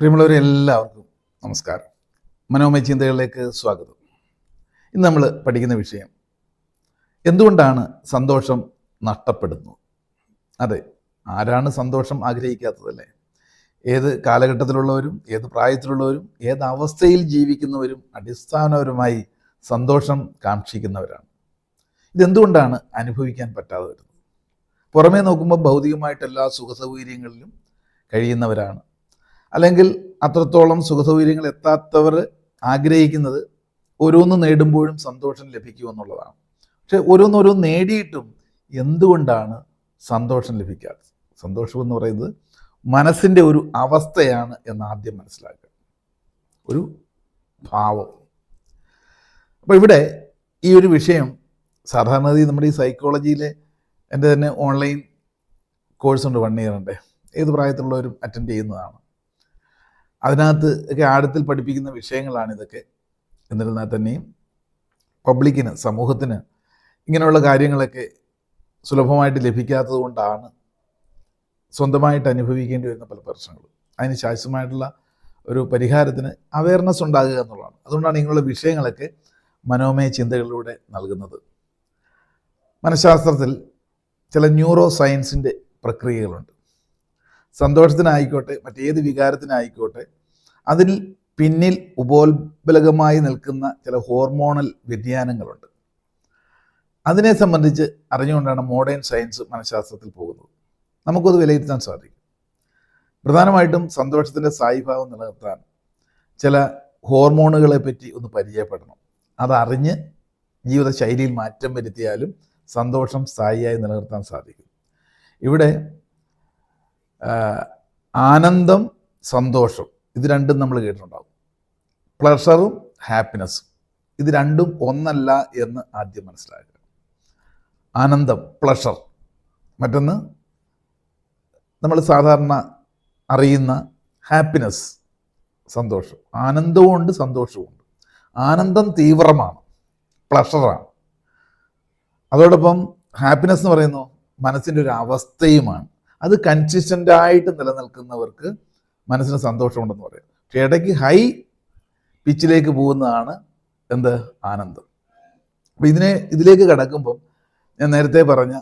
പ്രിയമുള്ളവരെ എല്ലാവർക്കും നമസ്കാരം. മനോമയ ചിന്തകളിലേക്ക് സ്വാഗതം. ഇന്ന് നമ്മൾ പഠിക്കുന്ന വിഷയം എന്തുകൊണ്ടാണ് സന്തോഷം നഷ്ടപ്പെടുന്നത്? അതെ ആരാണ് സന്തോഷം ആഗ്രഹിക്കാത്തതല്ലേ? ഏത് കാലഘട്ടത്തിലുള്ളവരും ഏത് പ്രായത്തിലുള്ളവരും ഏത് അവസ്ഥയിൽ ജീവിക്കുന്നവരും അടിസ്ഥാനപരമായി സന്തോഷം കാക്ഷിക്കുന്നവരാണ്. ഇതെന്തുകൊണ്ടാണ് അനുഭവിക്കാൻ പറ്റാതെ വരുന്നത്? പുറമേ നോക്കുമ്പോൾ ഭൗതികമായിട്ട് എല്ലാ സുഖസൗകര്യങ്ങളിലും കഴിയുന്നവരാണ്. അല്ലെങ്കിൽ അത്രത്തോളം സുഖസൗകര്യങ്ങൾ എത്താത്തവർ ആഗ്രഹിക്കുന്നത് ഓരോന്ന് നേടുമ്പോഴും സന്തോഷം ലഭിക്കുമെന്നുള്ളതാണ് പക്ഷെ ഓരോന്നോരോന്ന് നേടിയിട്ടും എന്തുകൊണ്ടാണ് സന്തോഷം ലഭിക്കാത്തത് സന്തോഷം എന്ന് പറയുന്നത് മനസ്സിന്റെ ഒരു അവസ്ഥയാണ് എന്ന് ആദ്യം മനസ്സിലാക്കുക. ഒരു ഭാവം. അപ്പോൾ ഇവിടെ ഈ ഒരു വിഷയം സാധാരണഗതി നമ്മുടെ ഈ സൈക്കോളജിയിലെ എന്റെ തന്നെ ഓൺലൈൻ കോഴ്സ് ഉണ്ട് വൺ ഉണ്ട്. ഏത് പ്രായത്തിലുള്ളവരും അറ്റൻഡ് ചെയ്യുന്നതാണ്. അതിനകത്ത് ഒക്കെ ആഴത്തിൽ പഠിപ്പിക്കുന്ന വിഷയങ്ങളാണ് ഇതൊക്കെ. എന്നിരുന്നാൽ തന്നെയും പബ്ലിക്കിന് സമൂഹത്തിന് ഇങ്ങനെയുള്ള കാര്യങ്ങളൊക്കെ സുലഭമായിട്ട് ലഭിക്കാത്തത് കൊണ്ടാണ് സ്വന്തമായിട്ട് അനുഭവിക്കേണ്ടി വരുന്ന പല പ്രശ്നങ്ങളും. അതിന് ശാശ്വതമായിട്ടുള്ള ഒരു പരിഹാരത്തിന് അവയർനെസ് ഉണ്ടാകുക എന്നുള്ളതാണ്. അതുകൊണ്ടാണ് ഇങ്ങനെയുള്ള വിഷയങ്ങളൊക്കെ മനോമയ ചിന്തകളിലൂടെ നൽകുന്നത്. മനഃശാസ്ത്രത്തിൽ ചില ന്യൂറോ സയൻസിന്റെ പ്രക്രിയകളുണ്ട്. സന്തോഷത്തിനായിക്കോട്ടെ മറ്റേത് വികാരത്തിനായിക്കോട്ടെ അതിൽ പിന്നിൽ ഉപോത്ബലകമായി നിൽക്കുന്ന ചില ഹോർമോണൽ വ്യതിയാനങ്ങളുണ്ട്. അതിനെ സംബന്ധിച്ച് അറിഞ്ഞുകൊണ്ടാണ് മോഡേൺ സയൻസ് മനഃശാസ്ത്രത്തിൽ പോകുന്നത്. നമുക്കത് വിലയിരുത്താൻ സാധിക്കും. പ്രധാനമായിട്ടും സന്തോഷത്തിന്റെ സായിഭാവം നിലനിർത്താൻ ചില ഹോർമോണുകളെ പറ്റി ഒന്ന് പരിചയപ്പെടണം. അതറിഞ്ഞ് ജീവിതശൈലിയിൽ മാറ്റം വരുത്തിയാലും സന്തോഷം സ്ഥായിയായി നിലനിർത്താൻ സാധിക്കും. ഇവിടെ ആനന്ദം സന്തോഷം ഇത് രണ്ടും നമ്മൾ കേട്ടിട്ടുണ്ടാകും പ്ലഷറും ഹാപ്പിനെസ്സും ഇത് രണ്ടും ഒന്നല്ല എന്ന് ആദ്യം മനസ്സിലാക്കുക. ആനന്ദം പ്ലഷർ മറ്റൊന്ന് നമ്മൾ സാധാരണ അറിയുന്ന ഹാപ്പിനെസ് സന്തോഷം. ആനന്ദവുമുണ്ട് സന്തോഷവുമുണ്ട് ആനന്ദം തീവ്രമാണ് പ്ലഷറാണ് അതോടൊപ്പം ഹാപ്പിനെസ് എന്ന് പറയുന്നു മനസ്സിന്റെ ഒരു അവസ്ഥയുമാണ്. അത് കൺസിസ്റ്റന്റായിട്ട് നിലനിൽക്കുന്നവർക്ക് മനസ്സിന് സന്തോഷമുണ്ടെന്ന് പറയാം. പക്ഷേ ഇടയ്ക്ക് ഹൈ പിച്ചിലേക്ക് പോകുന്നതാണ് എന്ത്? ആനന്ദം. അപ്പം ഇതിനെ ഇതിലേക്ക് കടക്കുമ്പം ഞാൻ നേരത്തെ പറഞ്ഞ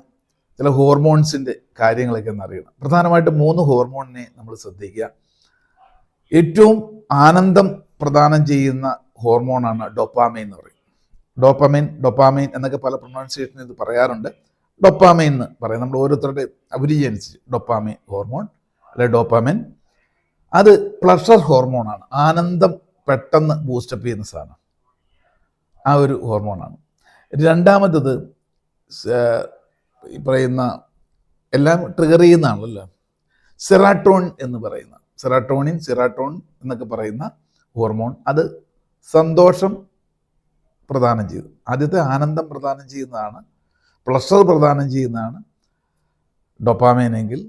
ചില ഹോർമോൺസിന്റെ കാര്യങ്ങളൊക്കെ ഒന്ന് അറിയണം. പ്രധാനമായിട്ടും മൂന്ന് ഹോർമോണിനെ നമ്മൾ ശ്രദ്ധിക്കുക. ഏറ്റവും ആനന്ദം പ്രദാനം ചെയ്യുന്ന ഹോർമോണാണ് ഡൊപ്പാമൈൻ എന്ന് പറയും. ഡോപ്പാമൈൻ ഡൊപ്പാമൈൻ എന്നൊക്കെ പല പ്രൊണൗൺസിയേഷനും ഇത് പറയാറുണ്ട്. ഡൊപ്പാമൈൻ എന്ന് പറയും. നമ്മൾ ഓരോരുത്തരുടെ അഭിരുചി അനുസരിച്ച് ഡൊപ്പാമൈൻ ഹോർമോൺ അല്ലെ ഡോപ്പാമൈൻ അത് പ്ലഷർ ഹോർമോണാണ് ആനന്ദം പെട്ടെന്ന് ബൂസ്റ്റപ്പ് ചെയ്യുന്ന സാധനം. ആ ഒരു ഹോർമോണാണ് രണ്ടാമത്തത് ഈ പറയുന്ന എല്ലാം ട്രിഗർ ചെയ്യുന്നതാണല്ലോ. സെറാട്ടോൺ എന്ന് പറയുന്ന സെറാട്ടോണിൻ സെറാട്ടോൺ എന്നൊക്കെ പറയുന്ന ഹോർമോൺ അത് സന്തോഷം പ്രദാനം ചെയ്തു. ആദ്യത്തെ ആനന്ദം പ്രദാനം ചെയ്യുന്നതാണ് പ്ലഷർ പ്രദാനം ചെയ്യുന്നതാണ് ഡൊപ്പാമൈൻ എങ്കിൽ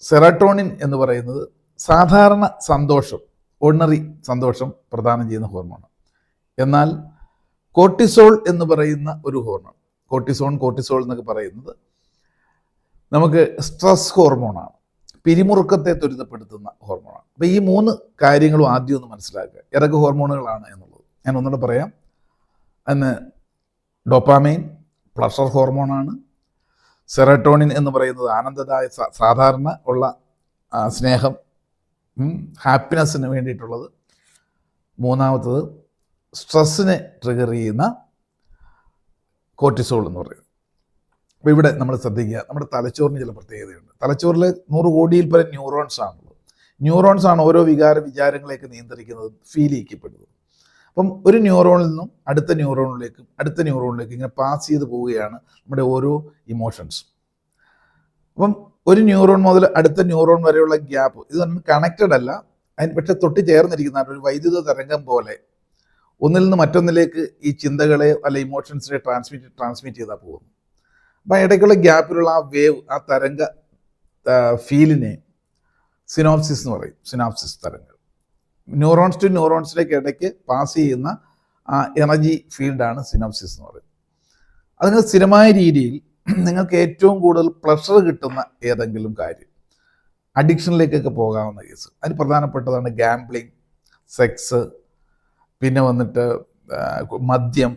സെറട്ടോണിൻ എന്ന് പറയുന്നത് സാധാരണ സന്തോഷം ഓർഡിനറി സന്തോഷം പ്രദാനം ചെയ്യുന്ന ഹോർമോണാണ് എന്നാൽ കോർട്ടിസോൾ എന്ന് പറയുന്ന ഒരു ഹോർമോൺ കോർട്ടിസോൺ കോർട്ടിസോൾ എന്നൊക്കെ പറയുന്നത് നമുക്ക് സ്ട്രെസ് ഹോർമോണാണ് പിരിമുറുക്കത്തെ ത്വരിതപ്പെടുത്തുന്ന ഹോർമോണാണ് അപ്പോൾ ഈ മൂന്ന് കാര്യങ്ങളും ആദ്യം ഒന്ന് മനസ്സിലാക്കുക. ഏതൊക്കെ ഹോർമോണുകളാണ് എന്നുള്ളത്. ഞാൻ ഒന്നുകൂടെ പറയാം. അന്ന് ഡോപ്പാമൈൻ പ്ലഷർ ഹോർമോണാണ് സെറട്ടോണിൻ എന്ന് പറയുന്നത് ആനന്ദദായ സാധാരണ ഉള്ള സ്നേഹം ഹാപ്പിനെസ്സിന് വേണ്ടിയിട്ടുള്ളത്. മൂന്നാമത്തത് സ്ട്രെസ്സിനെ ട്രിഗർ ചെയ്യുന്ന കോർട്ടിസോൾ എന്ന് പറയുന്നത്. അപ്പോൾ ഇവിടെ നമ്മൾ ശ്രദ്ധിക്കുക നമ്മുടെ തലച്ചോറിന് ചില പ്രത്യേകതയുണ്ട്. തലച്ചോറിൽ നൂറ് കോടിയിൽ പല ന്യൂറോൺസ് ആണുള്ളത്. ന്യൂറോൺസ് ആണ് ഓരോ വികാര വിചാരങ്ങളെയൊക്കെ നിയന്ത്രിക്കുന്നത് ഫീൽ ചെയ്യിക്കപ്പെടുന്നത്. അപ്പം ഒരു ന്യൂറോണിൽ നിന്നും അടുത്ത ന്യൂറോണിലേക്കും അടുത്ത ന്യൂറോണിലേക്കും ഇങ്ങനെ പാസ് ചെയ്ത് പോവുകയാണ് നമ്മുടെ ഓരോ ഇമോഷൻസ് അപ്പം ഒരു ന്യൂറോൺ മുതൽ അടുത്ത ന്യൂറോൺ വരെയുള്ള ഗ്യാപ്പ് ഇത് നമ്മൾ കണക്റ്റഡ് അല്ല. അതിന് പക്ഷെ തൊട്ട് ചേർന്നിരിക്കുന്ന ഒരു വൈദ്യുത തരംഗം പോലെ ഒന്നിൽ നിന്ന് മറ്റൊന്നിലേക്ക് ഈ ചിന്തകളെ അല്ല ഇമോഷൻസിനെ ട്രാൻസ്മിറ്റ് ട്രാൻസ്മിറ്റ് ചെയ്താൽ പോകുന്നു. അപ്പം ഇടയ്ക്കുള്ള ഗ്യാപ്പിലുള്ള ആ വേവ് ആ തരംഗ ഫീലിനെ സിനോപ്സിസ് എന്ന് പറയും. സിനോപ്സിസ് തരംഗം. ന്യൂറോൺസ് ടു ന്യൂറോൺസിലേക്ക് ഇടയ്ക്ക് പാസ് ചെയ്യുന്ന ആ എനർജി ഫീൽഡാണ് സിനോപ്സിസ് എന്ന് പറയുന്നത്. അതിന് സ്ഥിരമായ രീതിയിൽ നിങ്ങൾക്ക് ഏറ്റവും കൂടുതൽ പ്ലഷർ കിട്ടുന്ന ഏതെങ്കിലും കാര്യം. അഡിക്ഷനിലേക്കൊക്കെ പോകാവുന്ന കേസ് അതിന് പ്രധാനപ്പെട്ടതാണ് ഗാംബ്ലിംഗ് സെക്സ് പിന്നെ വന്നിട്ട് മദ്യം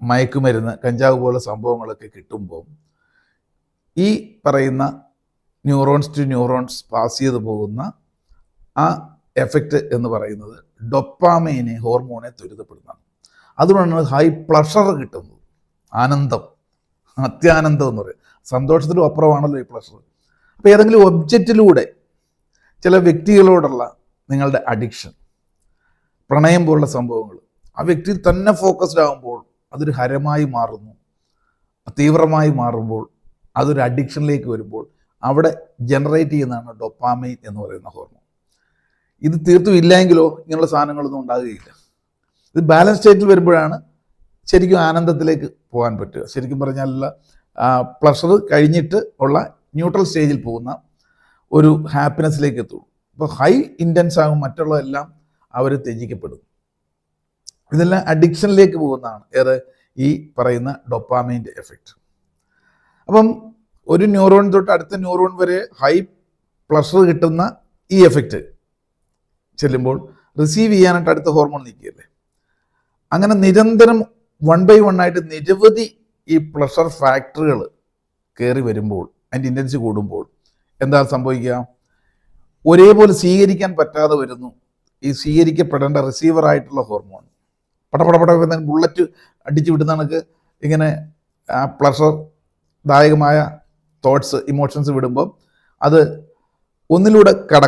മയക്കുമരുന്ന് കഞ്ചാവ് പോലെ സംഭവങ്ങളൊക്കെ കിട്ടുമ്പോൾ ഈ പറയുന്ന ന്യൂറോൺസ് ടു ന്യൂറോൺസ് പാസ് ചെയ്ത് പോകുന്ന ആ എഫക്റ്റ് എന്ന് പറയുന്നത് ഡൊപ്പാമൈനെ ഹോർമോണെ ത്വരിതപ്പെടുന്നതാണ്. അതുകൊണ്ടാണ് ഹൈ പ്ലഷർ കിട്ടുന്നത്. ആനന്ദം. അത്യാനന്ദം എന്ന് പറയും. സന്തോഷത്തിലും അപ്പുറമാണല്ലോ ഈ പ്ലഷർ അപ്പോൾ ഏതെങ്കിലും ഒബ്ജക്റ്റിലൂടെ ചില വ്യക്തികളോടുള്ള നിങ്ങളുടെ അഡിക്ഷൻ പ്രണയം പോലുള്ള സംഭവങ്ങൾ ആ വ്യക്തി തന്നെ ഫോക്കസ്ഡ് ആകുമ്പോൾ അതൊരു ഹരമായി മാറുന്നു. തീവ്രമായി മാറുമ്പോൾ അതൊരു അഡിക്ഷനിലേക്ക് വരുമ്പോൾ അവിടെ ജനറേറ്റ് ചെയ്യുന്നതാണ് ഡൊപ്പാമൈൻ എന്ന് പറയുന്ന ഹോർമോൺ ഇത് തീർത്തും ഇല്ലെങ്കിലോ ഇങ്ങനെയുള്ള സാധനങ്ങളൊന്നും ഉണ്ടാകുകയില്ല. ഇത് ബാലൻസ് സ്റ്റേറ്റിൽ വരുമ്പോഴാണ് ശരിക്കും ആനന്ദത്തിലേക്ക് പോകാൻ പറ്റുക. ശരിക്കും പറഞ്ഞാൽ പ്ലഷർ കഴിഞ്ഞിട്ട് ഉള്ള ന്യൂട്രൽ സ്റ്റേജിൽ പോകുന്ന ഒരു ഹാപ്പിനെസ്സിലേക്ക് എത്തുള്ളൂ. അപ്പോൾ ഹൈ ഇന്റൻസ് ആകും മറ്റുള്ളതെല്ലാം അവർ ത്യജിക്കപ്പെടും. ഇതെല്ലാം അഡിക്ഷനിലേക്ക് പോകുന്നതാണ്. ഏത് ഈ പറയുന്ന ഡൊപ്പാമൈന്റെ എഫക്റ്റ് അപ്പം ഒരു ന്യൂറോൺ തൊട്ട് അടുത്ത ന്യൂറോൺ വരെ ഹൈ പ്ലഷർ കിട്ടുന്ന ഈ എഫക്റ്റ് ചെല്ലുമ്പോൾ റിസീവ് ചെയ്യാനായിട്ട് അടുത്ത ഹോർമോൺ നീക്കിയല്ലേ? അങ്ങനെ നിരന്തരം വൺ ബൈ വൺ ആയിട്ട് നിരവധി ഈ പ്ലഷർ ഫാക്ടറുകൾ കയറി വരുമ്പോൾ അതിന്റെ ഇന്റൻസി കൂടുമ്പോൾ എന്താ സംഭവിക്കുക? ഒരേപോലെ സ്വീകരിക്കാൻ പറ്റാതെ വരുന്നു ഈ സ്വീകരിക്കപ്പെടേണ്ട റിസീവറായിട്ടുള്ള ഹോർമോൺ പടപടപട ബുള്ളറ്റ് അടിച്ചു വിടുന്ന കണക്ക് ഇങ്ങനെ പ്ലഷർ ദായകമായ തോട്ട്സ് ഇമോഷൻസ് വിടുമ്പോൾ അത് ഒന്നിലൂടെ കട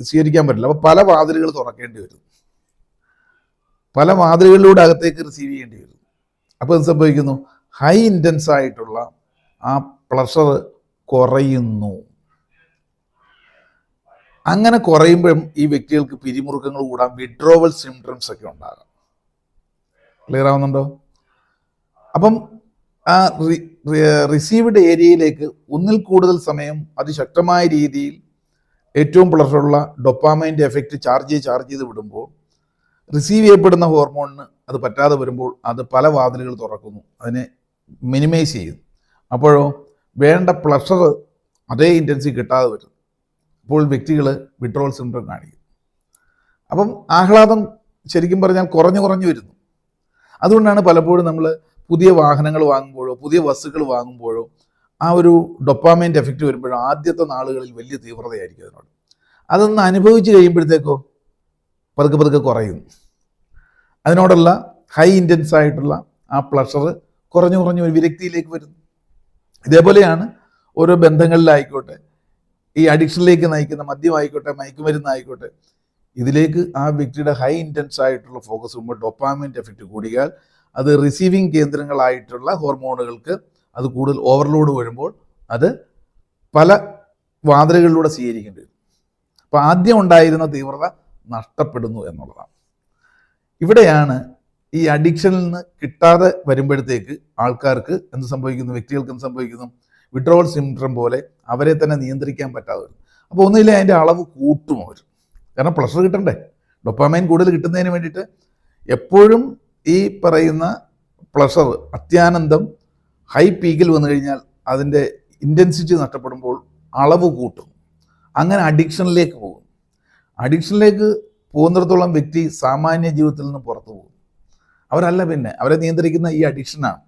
സ്വീകരിക്കാൻ പറ്റില്ല. അപ്പോൾ പല വാതിലുകൾ തുറക്കേണ്ടി വരും. പല വാതിലുകളിലൂടെ അകത്തേക്ക് റിസീവ് ചെയ്യേണ്ടി വരും. അപ്പോൾ എന്ത് സംഭവിക്കുന്നു? ഹൈ ഇന്റൻസ് ആയിട്ടുള്ള ആ പ്ലഷർ കുറയുന്നു. അങ്ങനെ കുറയുമ്പോഴും ഈ വ്യക്തികൾക്ക് പിരിമുറുക്കങ്ങൾ കൂടാൻ വിഡ്രോവൽ സിംറ്റംസ് ഒക്കെ ഉണ്ടാകാം. ക്ലിയർ ആവുന്നുണ്ടോ? അപ്പം ആ റിസീവ്ഡ് ഏരിയയിലേക്ക് ഒന്നിൽ കൂടുതൽ സമയം അതിശക്തമായ രീതിയിൽ ഏറ്റവും പ്ലസുള്ള ഡൊപ്പാമൈന്റെ എഫക്റ്റ് ചാർജ് ചെയ്ത് ചാർജ് ചെയ്ത് വിടുമ്പോൾ റിസീവ് ചെയ്യപ്പെടുന്ന ഹോർമോണിന് അത് പറ്റാതെ വരുമ്പോൾ അത് പല വാതിലുകൾ തുറക്കുന്നു. അതിനെ മിനിമൈസ് ചെയ്യുന്നു അപ്പോഴോ വേണ്ട പ്ലഷർ അതേ ഇന്റൻസി കിട്ടാതെ വരും. അപ്പോൾ വ്യക്തികൾ വിഡ്രോൾ സിൻഡ്രോം കാണിക്കും. അപ്പം ആഹ്ലാദം ശരിക്കും പറഞ്ഞാൽ കുറഞ്ഞു കുറഞ്ഞു വരുന്നു. അതുകൊണ്ടാണ് പലപ്പോഴും നമ്മൾ പുതിയ വാഹനങ്ങൾ വാങ്ങുമ്പോഴോ പുതിയ ബസ്സുകൾ വാങ്ങുമ്പോഴോ ആ ഒരു ഡൊപ്പാമൈന്റെ എഫക്റ്റ് വരുമ്പോൾ ആദ്യത്തെ നാളുകളിൽ വലിയ തീവ്രതയായിരിക്കും അതിനോട്. അതൊന്ന് അനുഭവിച്ച് കഴിയുമ്പോഴത്തേക്കോ പതുക്കെ പതുക്കെ കുറയും. അതിനോടുള്ള ഹൈ ഇന്റൻസ് ആയിട്ടുള്ള ആ പ്ലഷർ കുറഞ്ഞു കുറഞ്ഞു ഒരു വിരക്തിയിലേക്ക് വരുന്നു ഇതേപോലെയാണ് ഓരോ ബന്ധങ്ങളിലായിക്കോട്ടെ ഈ അഡിക്ഷനിലേക്ക് നയിക്കുന്ന മദ്യമായിക്കോട്ടെ മയക്കുമരുന്നായിക്കോട്ടെ ഇതിലേക്ക് ആ വ്യക്തിയുടെ ഹൈ ഇന്റൻസ് ആയിട്ടുള്ള ഫോക്കസ് വരുമ്പോൾ ഡൊപ്പാമിന്റെ എഫക്റ്റ് കൂടിയാൽ അത് റിസീവിങ് കേന്ദ്രങ്ങളായിട്ടുള്ള ഹോർമോണുകൾക്ക് അത് കൂടുതൽ ഓവർലോഡ് വരുമ്പോൾ അത് പല വാതിലുകളിലൂടെ സ്വീകരിക്കേണ്ടി വരും. അപ്പോൾ ആദ്യം ഉണ്ടായിരുന്ന തീവ്രത നഷ്ടപ്പെടുന്നു എന്നുള്ളതാണ്. ഇവിടെയാണ് ഈ അഡിക്ഷനിൽ നിന്ന് കിട്ടാതെ വരുമ്പോഴത്തേക്ക് ആൾക്കാർക്ക് എന്ത് സംഭവിക്കുന്നു? വ്യക്തികൾക്ക് എന്ത് സംഭവിക്കുന്നു? വിഡ്രോവൽ സിംറ്റം പോലെ അവരെ തന്നെ നിയന്ത്രിക്കാൻ പറ്റാതെ വരും അപ്പോൾ ഒന്നുമില്ല അതിന്റെ അളവ് കൂട്ടും അവർ കാരണം പ്ലഷർ കിട്ടണ്ടേ? ഡൊപ്പാമൈൻ കൂടുതൽ കിട്ടുന്നതിന് വേണ്ടിയിട്ട് എപ്പോഴും ഈ പറയുന്ന പ്ലഷർ അത്യാനന്ദം ഹൈ പീക്കിൽ വന്നു കഴിഞ്ഞാൽ അതിന്റെ ഇന്റൻസിറ്റി നഷ്ടപ്പെടുമ്പോൾ അളവ് കൂട്ടും. അങ്ങനെ അഡിക്ഷനിലേക്ക് പോകും. അഡിക്ഷനിലേക്ക് പോകുന്നിടത്തോളം വ്യക്തി സാമാന്യ ജീവിതത്തിൽ നിന്ന് പുറത്തു പോകും. അവരല്ല പിന്നെ അവരെ നിയന്ത്രിക്കുന്ന ഈ അഡിക്ഷനാണ്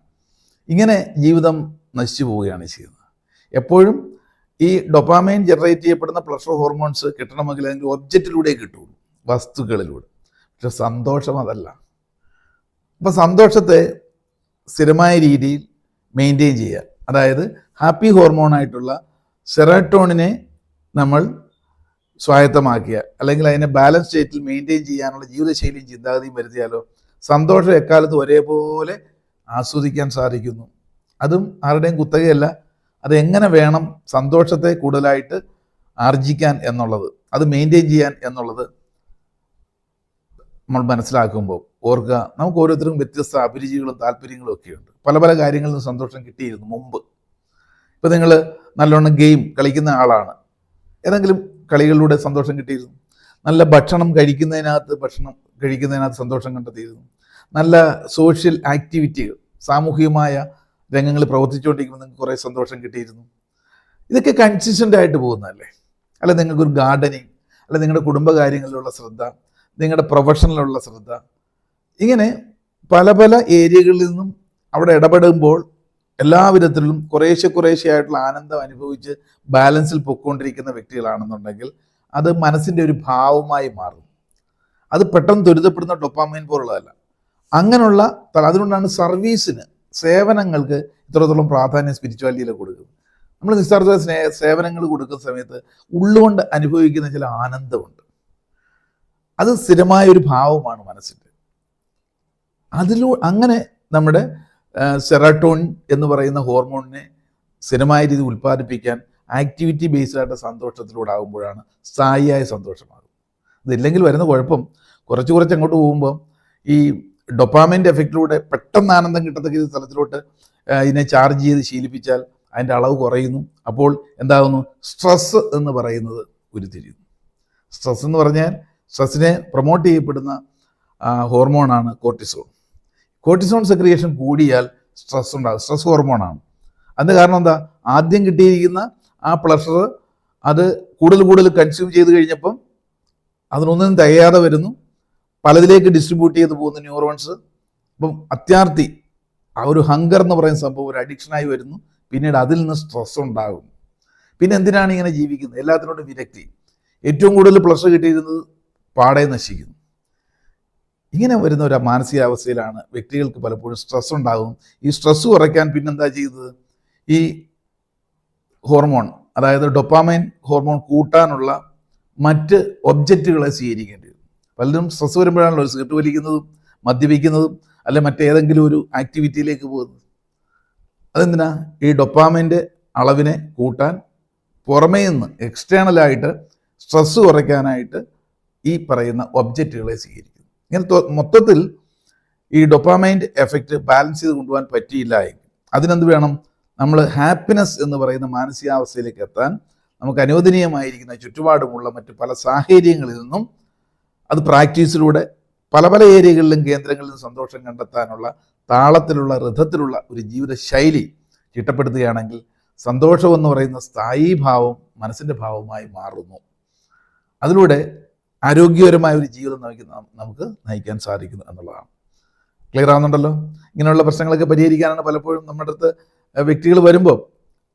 ഇങ്ങനെ ജീവിതം നശിച്ചു പോവുകയാണ് ചെയ്യുന്നത്. എപ്പോഴും ഈ ഡൊപ്പാമൈൻ ജനറേറ്റ് ചെയ്യപ്പെടുന്ന പ്ലഷർ ഹോർമോൺസ് കിട്ടണമെങ്കിൽ അതിന്റെ ഒബ്ജക്റ്റിലൂടെ കിട്ടുള്ളൂ വസ്തുക്കളിലൂടെ. പക്ഷെ സന്തോഷം അതല്ല. അപ്പം സന്തോഷത്തെ സ്ഥിരമായ രീതിയിൽ മെയിന്റെയിൻ ചെയ്യുക. അതായത് ഹാപ്പി ഹോർമോണായിട്ടുള്ള സെറാട്ടോണിനെ നമ്മൾ സ്വായത്തമാക്കിയ അല്ലെങ്കിൽ അതിനെ ബാലൻസ് സ്റ്റേറ്റിൽ മെയിന്റെയിൻ ചെയ്യാനുള്ള ജീവിതശൈലിയും ചിന്താഗതിയും വരുത്തിയാലോ സന്തോഷം എക്കാലത്തും ഒരേപോലെ ആസ്വദിക്കാൻ സാധിക്കുന്നു. അതും ആരുടെയും കുത്തകയല്ല. അത് എങ്ങനെ വേണം സന്തോഷത്തെ കൂടുതലായിട്ട് ആർജിക്കാൻ എന്നുള്ളത്. അത് മെയിന്റെയിൻ ചെയ്യാൻ എന്നുള്ളത് നമ്മൾ മനസ്സിലാക്കുമ്പോൾ ഓർക്കുക. നമുക്ക് ഓരോരുത്തർക്കും വ്യത്യസ്ത അഭിരുചികളും താല്പര്യങ്ങളും ഒക്കെയുണ്ട്. പല പല കാര്യങ്ങളിലും സന്തോഷം കിട്ടിയിരുന്നു മുമ്പ്. ഇപ്പം നിങ്ങൾ നല്ലോണം ഗെയിം കളിക്കുന്ന ആളാണ്. ഏതെങ്കിലും കളികളിലൂടെ സന്തോഷം കിട്ടിയിരുന്നു? നല്ല ഭക്ഷണം കഴിക്കുന്നതിനകത്ത് ഭക്ഷണം കഴിക്കുന്നതിനകത്ത് സന്തോഷം കണ്ടെത്തിയിരുന്നു. നല്ല സോഷ്യൽ ആക്ടിവിറ്റികൾ സാമൂഹികമായ രംഗങ്ങളിൽ പ്രവർത്തിച്ചുകൊണ്ടിരിക്കുമ്പോൾ നിങ്ങൾക്ക് കുറേ സന്തോഷം കിട്ടിയിരുന്നു. ഇതൊക്കെ കൺസിസ്റ്റന്റ് ആയിട്ട് പോകുന്നതല്ലേ? അല്ലെ നിങ്ങൾക്കൊരു ഗാർഡനിങ് അല്ലെ നിങ്ങളുടെ കുടുംബകാര്യങ്ങളിലുള്ള ശ്രദ്ധ നിങ്ങളുടെ പ്രൊഫഷനിലുള്ള ശ്രദ്ധ ഇങ്ങനെ പല പല ഏരിയകളിൽ നിന്നും അവിടെ ഇടപെടുമ്പോൾ എല്ലാവിധത്തിലും കുറേശ്ശെ കുറേശ്ശെ ആയിട്ടുള്ള ആനന്ദം അനുഭവിച്ച് ബാലൻസിൽ പൊയ്ക്കൊണ്ടിരിക്കുന്ന വ്യക്തികളാണെന്നുണ്ടെങ്കിൽ അത് മനസ്സിന്റെ ഒരു ഭാവമായി മാറും. അത് പെട്ടെന്ന് ത്വരിതപ്പെടുന്ന ഡൊപ്പാമൈൻ പോലുള്ളതല്ല. അങ്ങനെയുള്ള അതുകൊണ്ടാണ് സർവീസിന് സേവനങ്ങൾക്ക് ഇത്രത്തോളം പ്രാധാന്യം സ്പിരിച്വാലിറ്റിയിൽ കൊടുക്കുന്നത് നമ്മൾ നിസ്സാർത്ഥ സ്നേ സേവനങ്ങൾ കൊടുക്കുന്ന സമയത്ത് ഉള്ളുകൊണ്ട് അനുഭവിക്കുന്ന ചില ആനന്ദമുണ്ട്. അത് സ്ഥിരമായ ഒരു ഭാവമാണ് മനസ്സിന്റെ അതിലൂ അങ്ങനെ നമ്മുടെ സെറാട്ടോൺ എന്ന് പറയുന്ന ഹോർമോണിനെ സ്ഥിരമായ രീതി ഉൽപ്പാദിപ്പിക്കാൻ ആക്ടിവിറ്റി ബേസ്ഡ് ആയിട്ട് സന്തോഷത്തിലൂടെ ആകുമ്പോഴാണ് സ്ഥായിയായ സന്തോഷമാകും ഇതില്ലെങ്കിൽ വരുന്ന കുഴപ്പം കുറച്ച് കുറച്ച് അങ്ങോട്ട് പോകുമ്പോൾ ഈ ഡൊപ്പാമിന്റെ എഫക്റ്റിലൂടെ പെട്ടെന്ന് ആനന്ദം കിട്ടത്തക്ക സ്ഥലത്തിലോട്ട് ഇതിനെ ചാർജ് ചെയ്ത് ശീലിപ്പിച്ചാൽ അതിന്റെ അളവ് കുറയുന്നു. അപ്പോൾ എന്താകുന്നു? സ്ട്രെസ് എന്ന് പറയുന്നത് ഉരുത്തിരിയുന്നു. സ്ട്രെസ് എന്ന് പറഞ്ഞാൽ സ്ട്രെസ്സിനെ പ്രൊമോട്ട് ചെയ്യപ്പെടുന്ന ഹോർമോണാണ് കോർട്ടിസോൺ കോർട്ടിസോൺ സെക്രിയേഷൻ കൂടിയാൽ സ്ട്രെസ് ഉണ്ടാകും. സ്ട്രെസ് ഹോർമോണാണ് അതിന്റെ കാരണം എന്താ? ആദ്യം കിട്ടിയിരിക്കുന്ന ആ പ്ലഷർ അത് കൂടുതൽ കൂടുതൽ കൺസ്യൂം ചെയ്ത് കഴിഞ്ഞപ്പം അതിനൊന്നും തികയാതെ വരുന്നു. പലതിലേക്ക് ഡിസ്ട്രിബ്യൂട്ട് ചെയ്ത് പോകുന്ന ന്യൂറോൺസ് അപ്പം അത്യാർത്തി ആ ഒരു ഹങ്കർ എന്ന് പറയുന്ന സംഭവം ഒരു അഡിക്ഷനായി വരുന്നു. പിന്നീട് അതിൽ നിന്ന് സ്ട്രെസ് ഉണ്ടാകും. പിന്നെ എന്തിനാണ് ഇങ്ങനെ ജീവിക്കുന്നത്? എല്ലാത്തിനോടും വിരക്തി. ഏറ്റവും കൂടുതൽ പ്ലഷർ കിട്ടിയിരുന്നത് പാടെ നശിക്കുന്നു. ഇങ്ങനെ വരുന്ന ഒരു മാനസികാവസ്ഥയിലാണ് വ്യക്തികൾക്ക് പലപ്പോഴും സ്ട്രെസ് ഉണ്ടാകും. ഈ സ്ട്രെസ് കുറയ്ക്കാൻ പിന്നെന്താ ചെയ്തത്? ഈ ഹോർമോൺ അതായത് ഡൊപ്പാമൈൻ ഹോർമോൺ കൂട്ടാനുള്ള മറ്റ് ഒബ്ജക്റ്റുകളെ സ്വീകരിക്കേണ്ടി വരും. പലരും സ്ട്രെസ് വരുമ്പോഴാണല്ലോ ഒരു സിഗരറ്റ് വലിക്കുന്നതും മദ്യപിക്കുന്നതും അല്ലെ മറ്റേതെങ്കിലും ഒരു ആക്ടിവിറ്റിയിലേക്ക് പോകുന്നത്. അതെന്തിനാ? ഈ ഡൊപ്പാമിന്റെ അളവിനെ കൂട്ടാൻ പുറമേ നിന്ന് എക്സ്റ്റേണലായിട്ട് സ്ട്രെസ് കുറയ്ക്കാനായിട്ട് ഈ പറയുന്ന ഒബ്ജക്റ്റുകളെ സ്വീകരിക്കുന്നു ഇങ്ങനെ മൊത്തത്തിൽ ഈ ഡൊപ്പാമൈന്റെ എഫക്റ്റ് ബാലൻസ് ചെയ്ത് കൊണ്ടുപോകാൻ പറ്റിയില്ല എങ്കിൽ അതിനെന്ത് വേണം? നമ്മൾ ഹാപ്പിനെസ് എന്ന് പറയുന്ന മാനസികാവസ്ഥയിലേക്ക് എത്താൻ നമുക്ക് അനുവദനീയമായിരിക്കുന്ന ചുറ്റുപാടുമുള്ള മറ്റ് പല സാഹചര്യങ്ങളിൽ നിന്നും അത് പ്രാക്ടീസിലൂടെ പല പല ഏരിയകളിലും കേന്ദ്രങ്ങളിലും സന്തോഷം കണ്ടെത്താനുള്ള താളത്തിലുള്ള രഥത്തിലുള്ള ഒരു ജീവിത ശൈലി ചിട്ടപ്പെടുത്തുകയാണെങ്കിൽ സന്തോഷം എന്ന് പറയുന്ന സ്ഥായി ഭാവം മനസ്സിന്റെ ഭാവമായി മാറുന്നു. അതിലൂടെ ആരോഗ്യപരമായ ഒരു ജീവിതം നമുക്ക് നമുക്ക് നയിക്കാൻ സാധിക്കുന്നു എന്നുള്ളതാണ്. ക്ലിയർ ആവുന്നുണ്ടല്ലോ? ഇങ്ങനെയുള്ള പ്രശ്നങ്ങളൊക്കെ പരിഹരിക്കാനാണ് പലപ്പോഴും നമ്മുടെ അടുത്ത് വ്യക്തികൾ വരുമ്പോൾ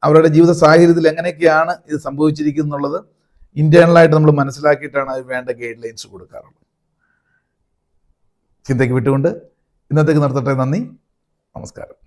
അവരുടെ ജീവിത സാഹചര്യത്തിൽ എങ്ങനെയൊക്കെയാണ് ഇത് സംഭവിച്ചിരിക്കുന്നത് എന്നുള്ളത് ഇന്റേണലായിട്ട് നമ്മൾ മനസ്സിലാക്കിയിട്ടാണ് അത് വേണ്ട ഗൈഡ് ലൈൻസ് കൊടുക്കാറുള്ളത്. ചിന്തയ്ക്ക് വിട്ടുകൊണ്ട് ഇന്നത്തേക്ക് നിർത്തട്ടെ. നന്ദി. നമസ്കാരം.